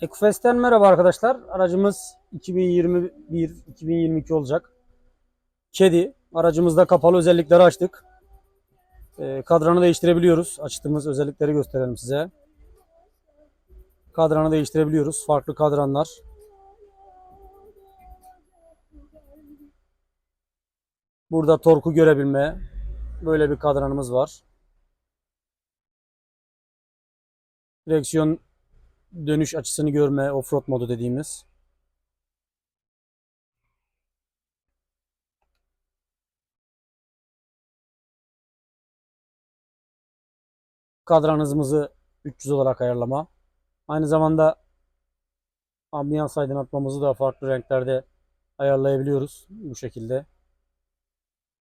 Ekofest'ten merhaba arkadaşlar. Aracımız 2021-2022 olacak. Kedi. Aracımızda kapalı özellikleri açtık. Ee, kadranı değiştirebiliyoruz. Açtığımız özellikleri gösterelim size. Kadranı değiştirebiliyoruz. Farklı kadranlar. Burada torku görebilme. Böyle bir kadranımız var. Direksiyon dönüş açısını görme, offroad modu dediğimiz. Kadran hızımızı 300 olarak ayarlama. Aynı zamanda ambiyans aydınlatmamızı da farklı renklerde ayarlayabiliyoruz bu şekilde.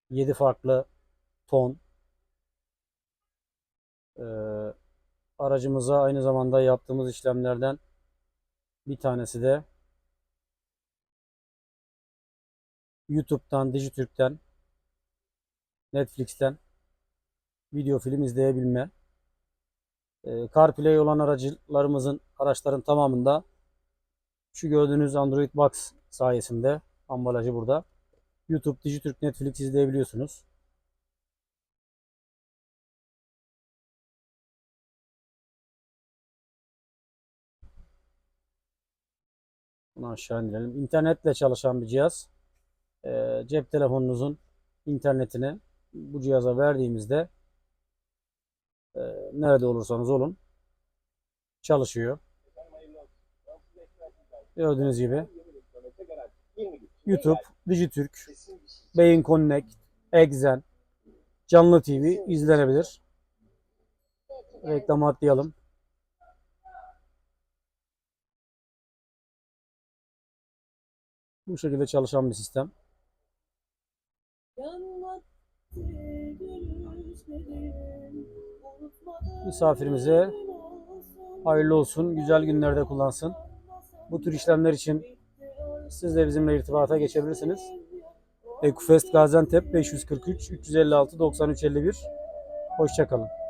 7 farklı ton. Ee, aracımıza aynı zamanda yaptığımız işlemlerden bir tanesi de YouTube'dan, Dijitürk'ten, Netflix'ten video film izleyebilme. Ee, CarPlay olan aracılarımızın, araçların tamamında şu gördüğünüz Android Box sayesinde ambalajı burada. YouTube, Dijitürk, Netflix izleyebiliyorsunuz. Bunu aşağı indirelim. İnternetle çalışan bir cihaz. Ee, cep telefonunuzun internetini bu cihaza verdiğimizde e, nerede olursanız olun çalışıyor. Gördüğünüz gibi YouTube, Dijitürk, Beyin Connect, Exen, Canlı TV izlenebilir. Reklamı atlayalım. Bu şekilde çalışan bir sistem. Misafirimize hayırlı olsun, güzel günlerde kullansın. Bu tür işlemler için siz de bizimle irtibata geçebilirsiniz. Ekufest Gaziantep 543 356 93 51. Hoşçakalın.